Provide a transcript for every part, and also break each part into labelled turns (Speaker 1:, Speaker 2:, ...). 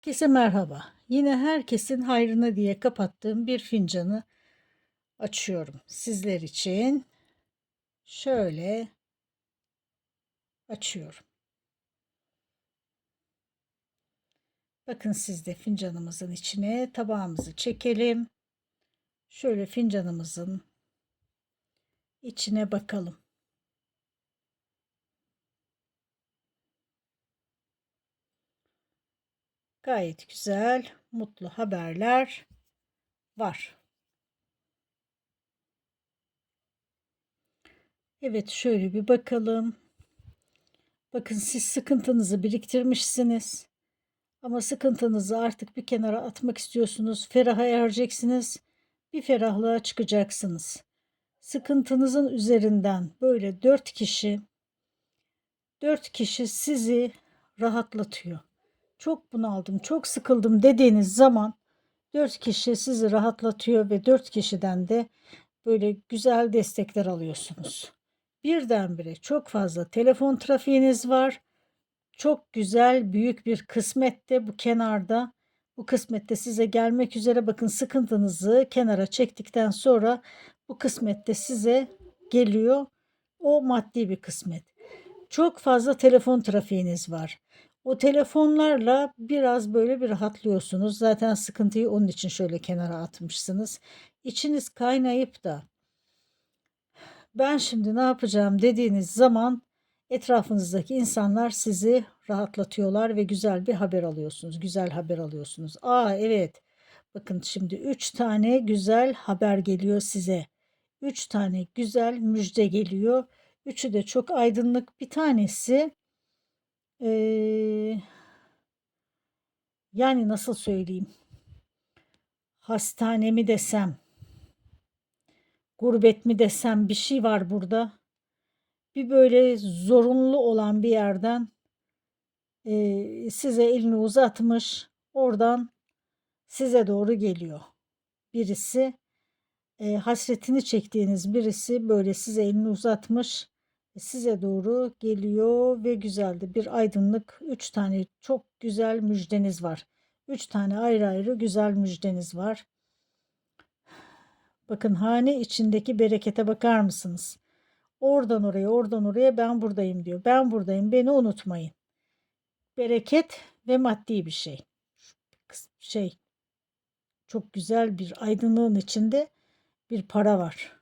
Speaker 1: Herkese merhaba. Yine herkesin hayrına diye kapattığım bir fincanı açıyorum. Sizler için şöyle açıyorum. Bakın siz de fincanımızın içine tabağımızı çekelim. Şöyle fincanımızın içine bakalım. Gayet güzel, mutlu haberler var. Evet, şöyle bir bakalım. Bakın siz sıkıntınızı biriktirmişsiniz. Ama sıkıntınızı artık bir kenara atmak istiyorsunuz. Feraha ereceksiniz. Bir ferahlığa çıkacaksınız. Sıkıntınızın üzerinden böyle dört kişi dört kişi sizi rahatlatıyor çok bunaldım, çok sıkıldım dediğiniz zaman dört kişi sizi rahatlatıyor ve dört kişiden de böyle güzel destekler alıyorsunuz. Birdenbire çok fazla telefon trafiğiniz var. Çok güzel büyük bir kısmet de bu kenarda. Bu kısmette size gelmek üzere bakın sıkıntınızı kenara çektikten sonra bu kısmette size geliyor. O maddi bir kısmet. Çok fazla telefon trafiğiniz var. O telefonlarla biraz böyle bir rahatlıyorsunuz. Zaten sıkıntıyı onun için şöyle kenara atmışsınız. İçiniz kaynayıp da ben şimdi ne yapacağım dediğiniz zaman etrafınızdaki insanlar sizi rahatlatıyorlar ve güzel bir haber alıyorsunuz. Güzel haber alıyorsunuz. Aa evet. Bakın şimdi 3 tane güzel haber geliyor size. 3 tane güzel müjde geliyor. Üçü de çok aydınlık. Bir tanesi Eee, yani nasıl söyleyeyim? Hastane mi desem, gurbet mi desem bir şey var burada. Bir böyle zorunlu olan bir yerden eee, size elini uzatmış, oradan size doğru geliyor. Birisi eee, hasretini çektiğiniz birisi böyle size elini uzatmış size doğru geliyor ve güzeldi. Bir aydınlık, üç tane çok güzel müjdeniz var. Üç tane ayrı ayrı güzel müjdeniz var. Bakın hane içindeki berekete bakar mısınız? Oradan oraya, oradan oraya ben buradayım diyor. Ben buradayım, beni unutmayın. Bereket ve maddi bir şey. Şey, çok güzel bir aydınlığın içinde bir para var.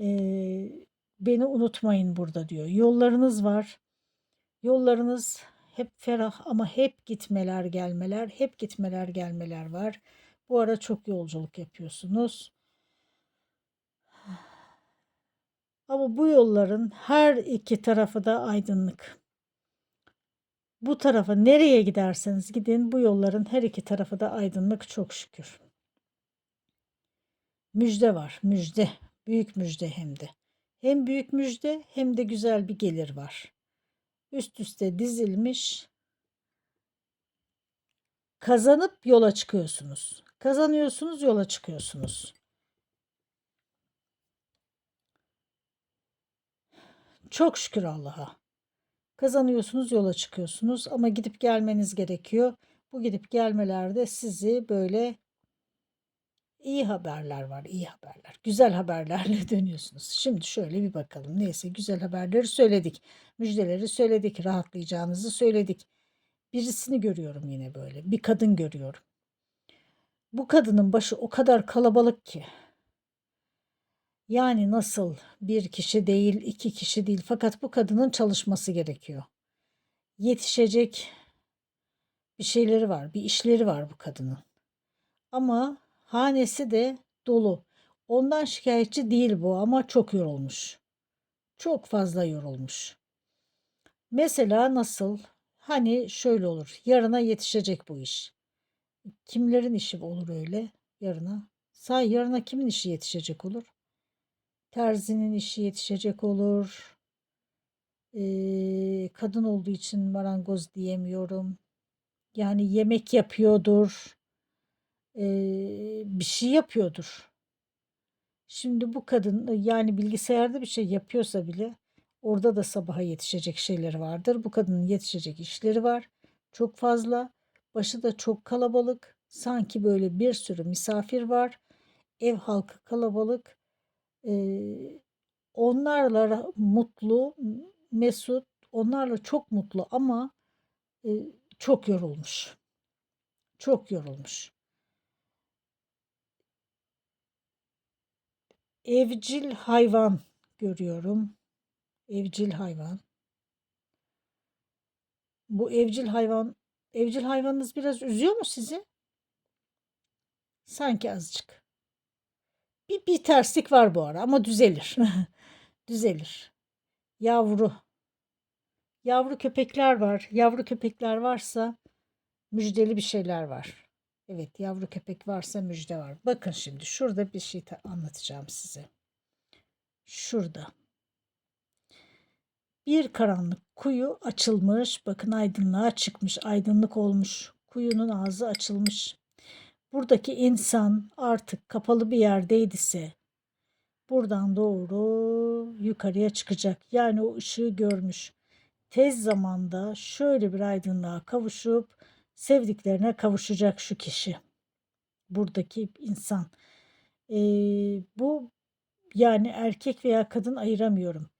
Speaker 1: Ee, Beni unutmayın burada diyor. Yollarınız var. Yollarınız hep ferah ama hep gitmeler gelmeler, hep gitmeler gelmeler var. Bu ara çok yolculuk yapıyorsunuz. Ama bu yolların her iki tarafı da aydınlık. Bu tarafa nereye giderseniz gidin bu yolların her iki tarafı da aydınlık çok şükür. Müjde var, müjde. Büyük müjde hem de. Hem büyük müjde hem de güzel bir gelir var. Üst üste dizilmiş. Kazanıp yola çıkıyorsunuz. Kazanıyorsunuz, yola çıkıyorsunuz. Çok şükür Allah'a. Kazanıyorsunuz, yola çıkıyorsunuz ama gidip gelmeniz gerekiyor. Bu gidip gelmelerde sizi böyle iyi haberler var, iyi haberler. Güzel haberlerle dönüyorsunuz. Şimdi şöyle bir bakalım. Neyse güzel haberleri söyledik. Müjdeleri söyledik. Rahatlayacağınızı söyledik. Birisini görüyorum yine böyle. Bir kadın görüyorum. Bu kadının başı o kadar kalabalık ki. Yani nasıl bir kişi değil, iki kişi değil. Fakat bu kadının çalışması gerekiyor. Yetişecek bir şeyleri var, bir işleri var bu kadının. Ama Hanesi de dolu. Ondan şikayetçi değil bu ama çok yorulmuş. Çok fazla yorulmuş. Mesela nasıl? Hani şöyle olur. Yarına yetişecek bu iş. Kimlerin işi olur öyle yarına? Say yarına kimin işi yetişecek olur? Terzinin işi yetişecek olur. Ee, kadın olduğu için marangoz diyemiyorum. Yani yemek yapıyordur bir şey yapıyordur. Şimdi bu kadın yani bilgisayarda bir şey yapıyorsa bile orada da sabaha yetişecek şeyleri vardır. Bu kadının yetişecek işleri var. Çok fazla. Başı da çok kalabalık. Sanki böyle bir sürü misafir var. Ev halkı kalabalık. Ee, onlarla mutlu, mesut, onlarla çok mutlu ama e, çok yorulmuş. Çok yorulmuş. Evcil hayvan görüyorum. Evcil hayvan. Bu evcil hayvan, evcil hayvanınız biraz üzüyor mu sizi? Sanki azıcık. Bir, bir terslik var bu ara ama düzelir. düzelir. Yavru. Yavru köpekler var. Yavru köpekler varsa müjdeli bir şeyler var. Evet, yavru köpek varsa müjde var. Bakın şimdi şurada bir şey ta- anlatacağım size. Şurada. Bir karanlık kuyu açılmış. Bakın aydınlığa çıkmış. Aydınlık olmuş. Kuyunun ağzı açılmış. Buradaki insan artık kapalı bir yerdeydiyse buradan doğru yukarıya çıkacak. Yani o ışığı görmüş. Tez zamanda şöyle bir aydınlığa kavuşup sevdiklerine kavuşacak şu kişi. Buradaki insan. Ee, bu yani erkek veya kadın ayıramıyorum.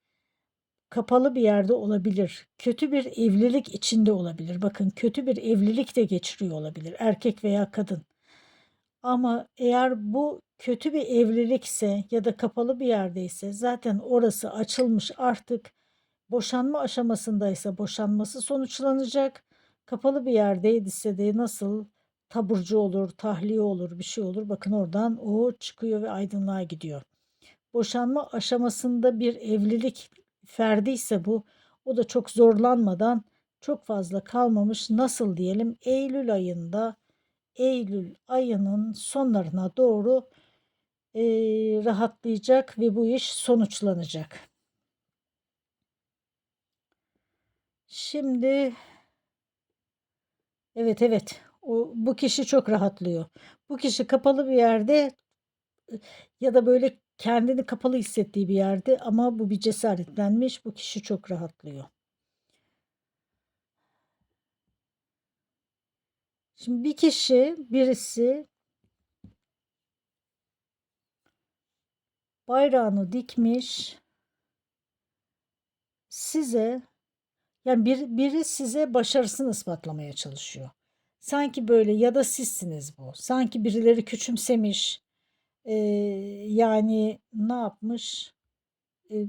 Speaker 1: Kapalı bir yerde olabilir. Kötü bir evlilik içinde olabilir. Bakın kötü bir evlilik de geçiriyor olabilir. Erkek veya kadın. Ama eğer bu kötü bir evlilikse ya da kapalı bir yerdeyse zaten orası açılmış artık boşanma aşamasındaysa boşanması sonuçlanacak. Kapalı bir yerdeydiyse de nasıl taburcu olur, tahliye olur, bir şey olur. Bakın oradan o çıkıyor ve aydınlığa gidiyor. Boşanma aşamasında bir evlilik ferdiyse bu o da çok zorlanmadan çok fazla kalmamış. Nasıl diyelim Eylül ayında Eylül ayının sonlarına doğru e, rahatlayacak ve bu iş sonuçlanacak. Şimdi evet evet o, bu kişi çok rahatlıyor. Bu kişi kapalı bir yerde ya da böyle kendini kapalı hissettiği bir yerde ama bu bir cesaretlenmiş. Bu kişi çok rahatlıyor. Şimdi bir kişi, birisi bayrağını dikmiş size yani bir, biri size başarısını ispatlamaya çalışıyor. Sanki böyle ya da sizsiniz bu. Sanki birileri küçümsemiş. Ee, yani ne yapmış? Ee,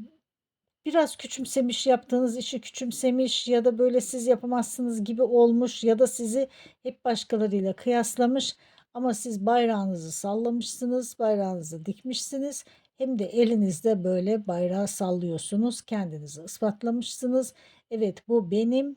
Speaker 1: biraz küçümsemiş, yaptığınız işi küçümsemiş ya da böyle siz yapamazsınız gibi olmuş ya da sizi hep başkalarıyla kıyaslamış ama siz bayrağınızı sallamışsınız, bayrağınızı dikmişsiniz. Hem de elinizde böyle bayrağı sallıyorsunuz, kendinizi ispatlamışsınız. Evet bu benim.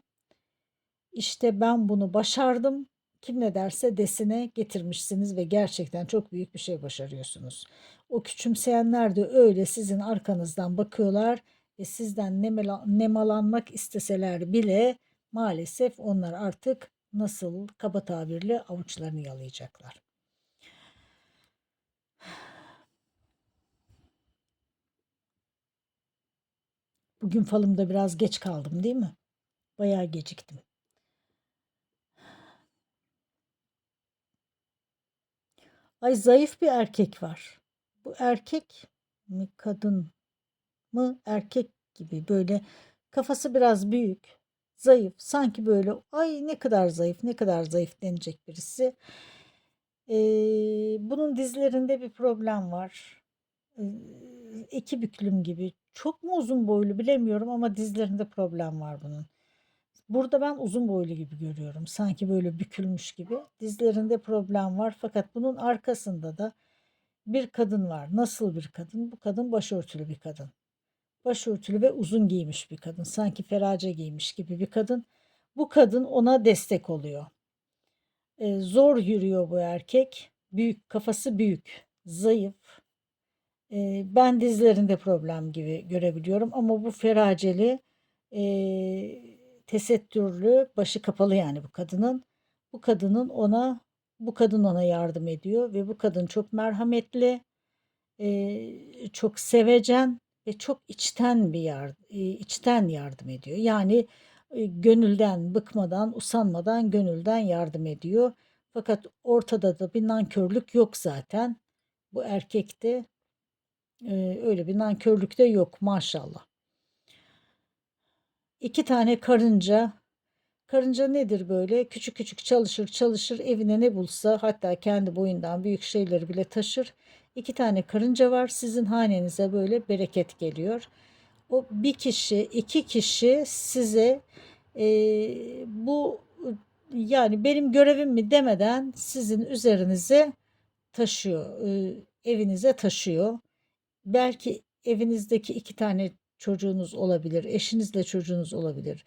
Speaker 1: İşte ben bunu başardım. Kim ne derse desine getirmişsiniz ve gerçekten çok büyük bir şey başarıyorsunuz. O küçümseyenler de öyle sizin arkanızdan bakıyorlar ve sizden nemala- nemalanmak isteseler bile maalesef onlar artık nasıl kaba tabirle avuçlarını yalayacaklar. Bugün falımda biraz geç kaldım değil mi? Bayağı geciktim. Ay zayıf bir erkek var. Bu erkek mi kadın mı erkek gibi böyle kafası biraz büyük, zayıf. Sanki böyle ay ne kadar zayıf, ne kadar zayıf denecek birisi. Ee, bunun dizlerinde bir problem var. Ee, iki büklüm gibi. Çok mu uzun boylu bilemiyorum ama dizlerinde problem var bunun. Burada ben uzun boylu gibi görüyorum. Sanki böyle bükülmüş gibi. Dizlerinde problem var fakat bunun arkasında da bir kadın var. Nasıl bir kadın? Bu kadın başörtülü bir kadın. Başörtülü ve uzun giymiş bir kadın. Sanki ferace giymiş gibi bir kadın. Bu kadın ona destek oluyor. Ee, zor yürüyor bu erkek. Büyük, kafası büyük, zayıf. Ee, ben dizlerinde problem gibi görebiliyorum ama bu feraceli, ee, tesettürlü, başı kapalı yani bu kadının. Bu kadının ona, bu kadın ona yardım ediyor ve bu kadın çok merhametli, ee, çok sevecen ve çok içten bir yardım, içten yardım ediyor. Yani e, gönülden, bıkmadan, usanmadan gönülden yardım ediyor. Fakat ortada da bir nankörlük yok zaten. Bu erkekte e, öyle bir nankörlük de yok maşallah. İki tane karınca. Karınca nedir böyle? Küçük küçük çalışır çalışır evine ne bulsa hatta kendi boyundan büyük şeyleri bile taşır. İki tane karınca var sizin hanenize böyle bereket geliyor. O bir kişi iki kişi size e, bu yani benim görevim mi demeden sizin üzerinize taşıyor. e, evinize taşıyor. Belki evinizdeki iki tane çocuğunuz olabilir, eşinizle çocuğunuz olabilir.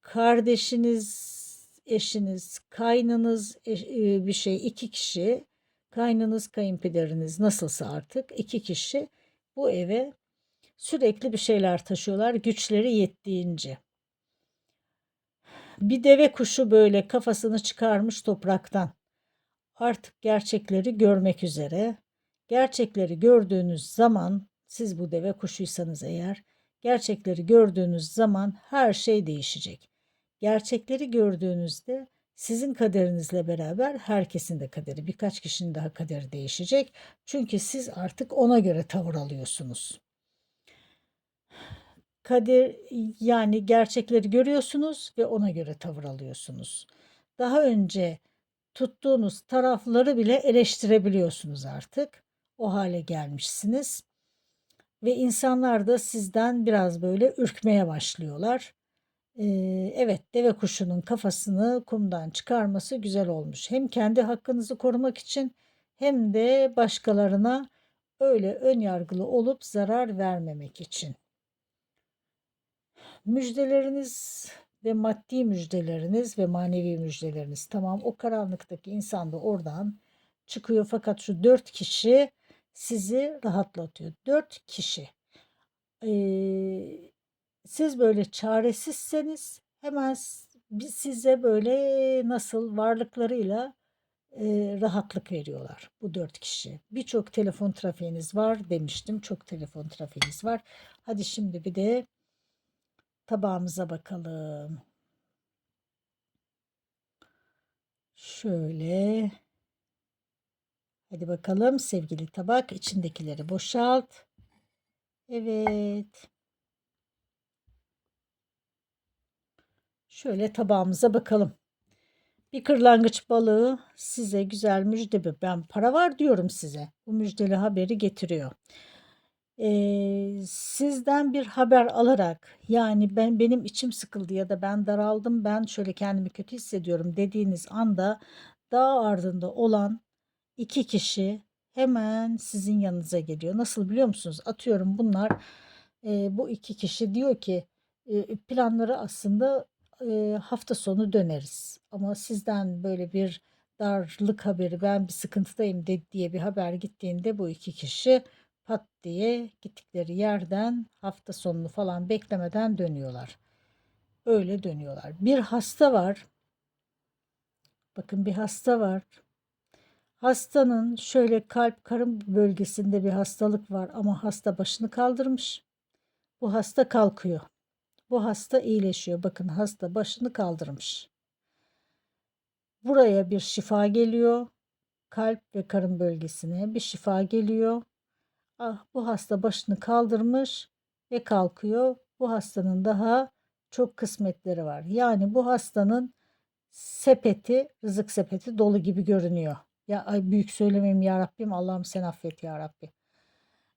Speaker 1: Kardeşiniz, eşiniz, kaynınız eş- e, bir şey iki kişi, kaynınız, kayınpederiniz nasılsa artık iki kişi bu eve sürekli bir şeyler taşıyorlar güçleri yettiğince. Bir deve kuşu böyle kafasını çıkarmış topraktan. Artık gerçekleri görmek üzere. Gerçekleri gördüğünüz zaman siz bu deve kuşuysanız eğer gerçekleri gördüğünüz zaman her şey değişecek. Gerçekleri gördüğünüzde sizin kaderinizle beraber herkesin de kaderi, birkaç kişinin daha kaderi değişecek. Çünkü siz artık ona göre tavır alıyorsunuz. Kader yani gerçekleri görüyorsunuz ve ona göre tavır alıyorsunuz. Daha önce tuttuğunuz tarafları bile eleştirebiliyorsunuz artık. O hale gelmişsiniz. Ve insanlar da sizden biraz böyle ürkmeye başlıyorlar. Ee, evet deve kuşunun kafasını kumdan çıkarması güzel olmuş. Hem kendi hakkınızı korumak için hem de başkalarına öyle ön yargılı olup zarar vermemek için. Müjdeleriniz ve maddi müjdeleriniz ve manevi müjdeleriniz tamam o karanlıktaki insan da oradan çıkıyor fakat şu dört kişi sizi rahatlatıyor. Dört kişi. Ee, siz böyle çaresizseniz hemen size böyle nasıl varlıklarıyla e, rahatlık veriyorlar bu dört kişi. Birçok telefon trafiğiniz var demiştim. Çok telefon trafiğiniz var. Hadi şimdi bir de tabağımıza bakalım. Şöyle. Hadi bakalım sevgili tabak içindekileri boşalt. Evet. Şöyle tabağımıza bakalım. Bir kırlangıç balığı size güzel müjde. Ben para var diyorum size. Bu müjdeli haberi getiriyor. Ee, sizden bir haber alarak yani ben benim içim sıkıldı ya da ben daraldım ben şöyle kendimi kötü hissediyorum dediğiniz anda dağ ardında olan iki kişi hemen sizin yanınıza geliyor. Nasıl biliyor musunuz? Atıyorum bunlar e, bu iki kişi diyor ki e, planları aslında e, hafta sonu döneriz. Ama sizden böyle bir darlık haberi ben bir sıkıntıdayım de, diye bir haber gittiğinde bu iki kişi pat diye gittikleri yerden hafta sonunu falan beklemeden dönüyorlar. Öyle dönüyorlar. Bir hasta var. Bakın bir hasta var. Hastanın şöyle kalp karın bölgesinde bir hastalık var ama hasta başını kaldırmış. Bu hasta kalkıyor. Bu hasta iyileşiyor. Bakın hasta başını kaldırmış. Buraya bir şifa geliyor. Kalp ve karın bölgesine bir şifa geliyor. Ah bu hasta başını kaldırmış ve kalkıyor. Bu hastanın daha çok kısmetleri var. Yani bu hastanın sepeti, rızık sepeti dolu gibi görünüyor. Ya ay büyük söylemeyeyim ya Rabbim. Allah'ım sen affet ya Rabbi.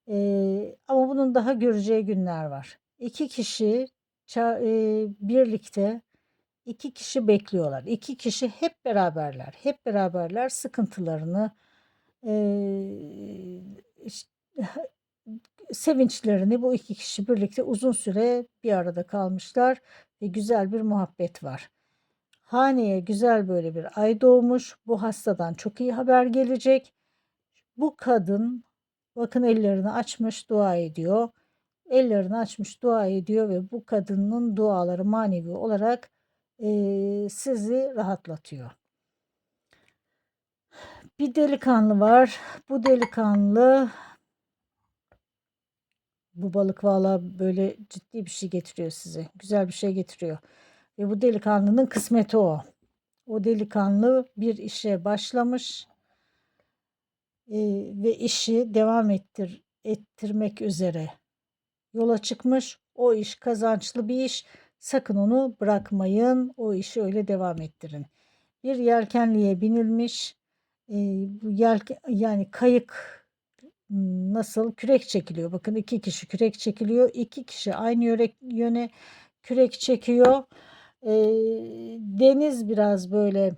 Speaker 1: Ee, ama bunun daha göreceği günler var. İki kişi ça- e, birlikte iki kişi bekliyorlar. İki kişi hep beraberler. Hep beraberler sıkıntılarını e, işte, sevinçlerini bu iki kişi birlikte uzun süre bir arada kalmışlar ve güzel bir muhabbet var. Haneye güzel böyle bir ay doğmuş. Bu hastadan çok iyi haber gelecek. Bu kadın bakın ellerini açmış dua ediyor. Ellerini açmış dua ediyor ve bu kadının duaları manevi olarak eee, sizi rahatlatıyor. Bir delikanlı var. Bu delikanlı bu balık valla böyle ciddi bir şey getiriyor size. Güzel bir şey getiriyor. Ve bu delikanlının kısmeti o. O delikanlı bir işe başlamış e, ve işi devam ettir ettirmek üzere yola çıkmış. O iş kazançlı bir iş. Sakın onu bırakmayın. O işi öyle devam ettirin. Bir yelkenliğe binilmiş. E, bu yelke, yani kayık nasıl kürek çekiliyor. Bakın iki kişi kürek çekiliyor. iki kişi aynı yöne kürek çekiyor. E, deniz biraz böyle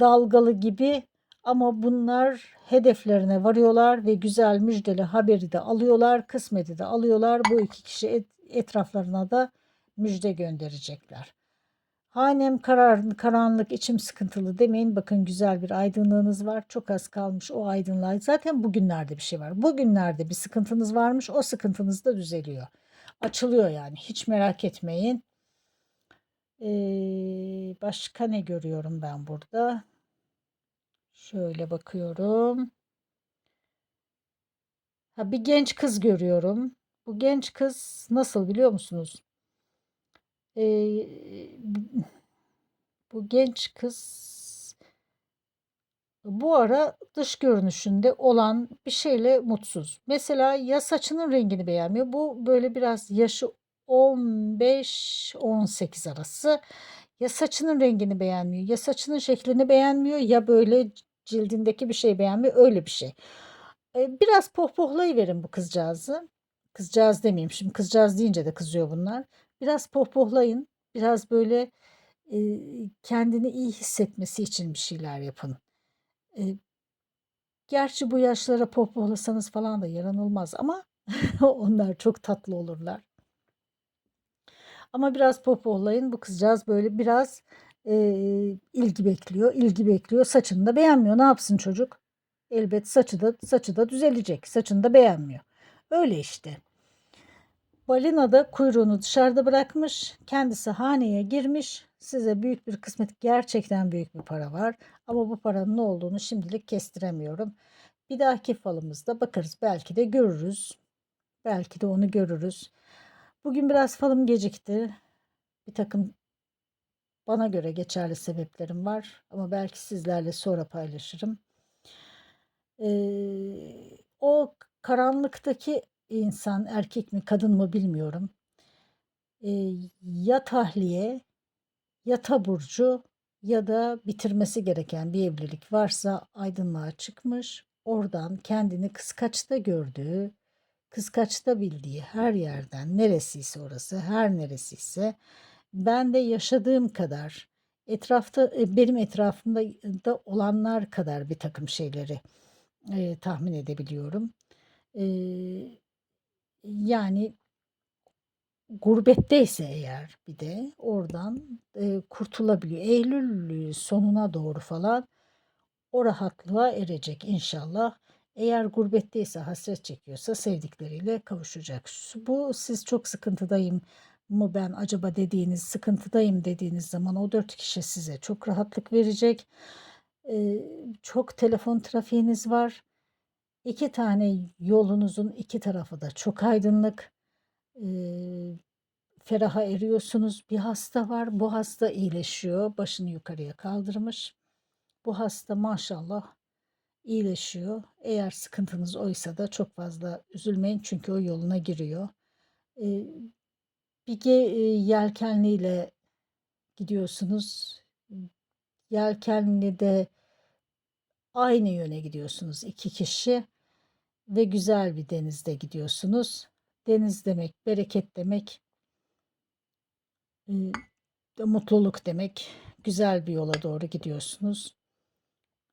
Speaker 1: dalgalı gibi ama bunlar hedeflerine varıyorlar ve güzel müjdeli haberi de alıyorlar, kısmeti de alıyorlar. Bu iki kişi et- etraflarına da müjde gönderecekler. Hanem karar, karanlık, içim sıkıntılı demeyin. Bakın güzel bir aydınlığınız var. Çok az kalmış o aydınlığa. Zaten bugünlerde bir şey var. Bugünlerde bir sıkıntınız varmış. O sıkıntınız da düzeliyor. Açılıyor yani. Hiç merak etmeyin. Ee, başka ne görüyorum ben burada? Şöyle bakıyorum. Ha, bir genç kız görüyorum. Bu genç kız nasıl biliyor musunuz? Ee, bu genç kız bu ara dış görünüşünde olan bir şeyle mutsuz. Mesela ya saçının rengini beğenmiyor. Bu böyle biraz yaşı 15-18 arası. Ya saçının rengini beğenmiyor, ya saçının şeklini beğenmiyor, ya böyle cildindeki bir şey beğenmiyor. Öyle bir şey. E, biraz pohpohlayıverin bu kızcağızı. Kızcağız demeyeyim şimdi kızcağız deyince de kızıyor bunlar. Biraz pohpohlayın. Biraz böyle e, kendini iyi hissetmesi için bir şeyler yapın. E, gerçi bu yaşlara pohpohlasanız falan da yaranılmaz ama onlar çok tatlı olurlar. Ama biraz pohpohlayın. Bu kızcağız böyle biraz e, ilgi bekliyor. ilgi bekliyor. Saçını da beğenmiyor. Ne yapsın çocuk? Elbet saçı da saçı da düzelecek. Saçını da beğenmiyor. Öyle işte. Balina da kuyruğunu dışarıda bırakmış. Kendisi haneye girmiş. Size büyük bir kısmet gerçekten büyük bir para var. Ama bu paranın ne olduğunu şimdilik kestiremiyorum. Bir dahaki falımızda bakarız. Belki de görürüz. Belki de onu görürüz. Bugün biraz falım gecikti. Bir takım bana göre geçerli sebeplerim var. Ama belki sizlerle sonra paylaşırım. Ee, o karanlıktaki insan erkek mi kadın mı bilmiyorum. Ee, ya tahliye ya taburcu ya da bitirmesi gereken bir evlilik varsa aydınlığa çıkmış. Oradan kendini kıskaçta gördüğü, kıskaçta bildiği her yerden neresiyse orası, her neresiyse ben de yaşadığım kadar etrafta e, benim etrafımda da olanlar kadar bir takım şeyleri e, tahmin edebiliyorum. E, yani gurbetteyse eğer bir de oradan e, kurtulabiliyor. Eylül sonuna doğru falan o rahatlığa erecek inşallah. Eğer gurbetteyse, hasret çekiyorsa sevdikleriyle kavuşacak. Bu siz çok sıkıntıdayım mı ben acaba dediğiniz, sıkıntıdayım dediğiniz zaman o dört kişi size çok rahatlık verecek. Ee, çok telefon trafiğiniz var. İki tane yolunuzun iki tarafı da çok aydınlık. Ee, feraha eriyorsunuz. Bir hasta var. Bu hasta iyileşiyor. Başını yukarıya kaldırmış. Bu hasta maşallah iyileşiyor. Eğer sıkıntınız oysa da çok fazla üzülmeyin çünkü o yoluna giriyor. Ee, bir ge, e, yelkenliyle gidiyorsunuz. Yelkenli de aynı yöne gidiyorsunuz iki kişi ve güzel bir denizde gidiyorsunuz. Deniz demek, bereket demek, e, mutluluk demek. Güzel bir yola doğru gidiyorsunuz.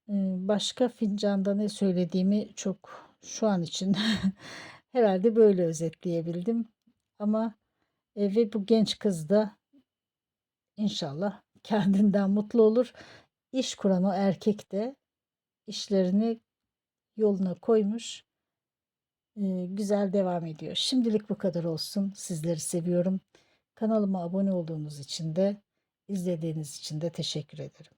Speaker 1: Başka fincanda ne söylediğimi çok şu an için herhalde böyle özetleyebildim. Ama e, ve bu genç kız da inşallah kendinden mutlu olur. İş kuran o erkek de işlerini yoluna koymuş. Güzel devam ediyor. Şimdilik bu kadar olsun. Sizleri seviyorum. Kanalıma abone olduğunuz için de izlediğiniz için de teşekkür ederim.